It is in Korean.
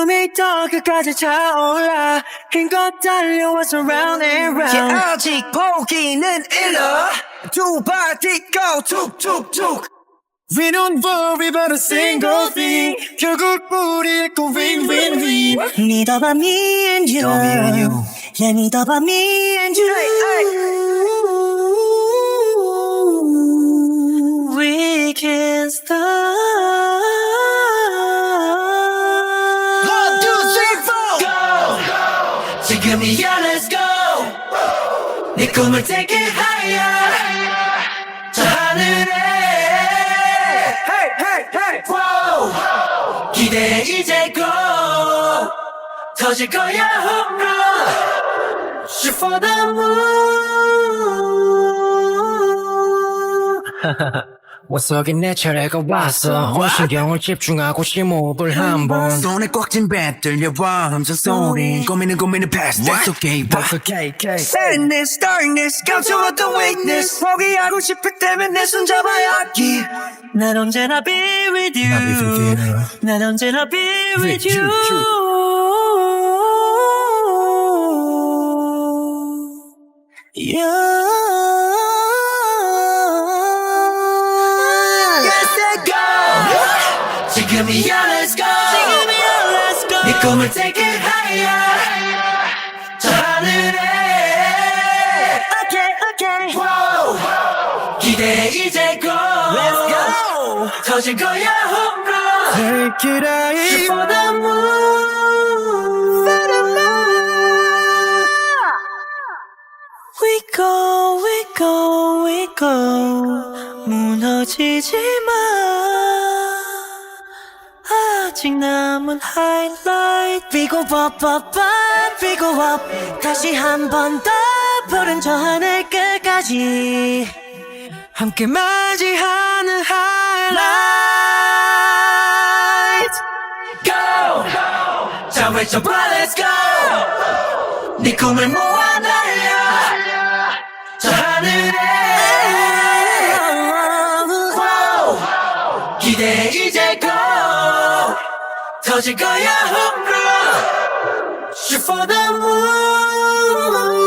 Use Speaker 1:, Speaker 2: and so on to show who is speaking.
Speaker 1: 숨이 더 끝까지 차올라 힘껏 달려와서 round and round
Speaker 2: yeah, 아직 포기는 일러 두발 뛰고 툭툭툭
Speaker 1: We don't worry about a single thing 결국 우리 있고 win win win 믿어봐 me and you
Speaker 2: 믿어, me and you.
Speaker 1: Yeah 믿어봐 me and you
Speaker 2: 지금이야 let's go 네 꿈을 take it higher 저 하늘에 Hey hey hey wow 기대해 이제 go 터질 거야 홈런 Shoot for the moon
Speaker 3: 원석인 내 차례가 왔어 온 신경을 집중하고 심호흡을 한번
Speaker 2: 손에 꽉 쥔 배 들려와 함성 소리 고민은 고민은 past that's okay
Speaker 3: That's okay, okay.
Speaker 2: Sadness, darkness, 감춰왔던 weakness 포기하고 싶을 때면 내 손 잡아야
Speaker 1: 기난 언제나 be with you. 난 언제나 be with
Speaker 3: you,
Speaker 1: you
Speaker 2: 지금 이야 let's go
Speaker 1: 지금이야 let's go
Speaker 2: 네 꿈을 take it higher 저 하늘에
Speaker 1: Okay okay
Speaker 2: wow. 기대해 이제 go
Speaker 1: Let's go
Speaker 2: 터질 거야 홈런
Speaker 1: Take it
Speaker 2: Shoot
Speaker 1: out
Speaker 2: for the moon
Speaker 1: We go, we go, we go. 무너지지 마. 아직 남은 highlight. Big up, up, up. 다시 한 번 더 푸른 저 하늘 끝까지. 함께 맞이하는 highlight.
Speaker 2: go 자 외쳐봐 let's go 네 꿈을 모아 날려 저 하늘에 wow. 기대해 이제 go 터질 거야 홈런 Shoot for the moon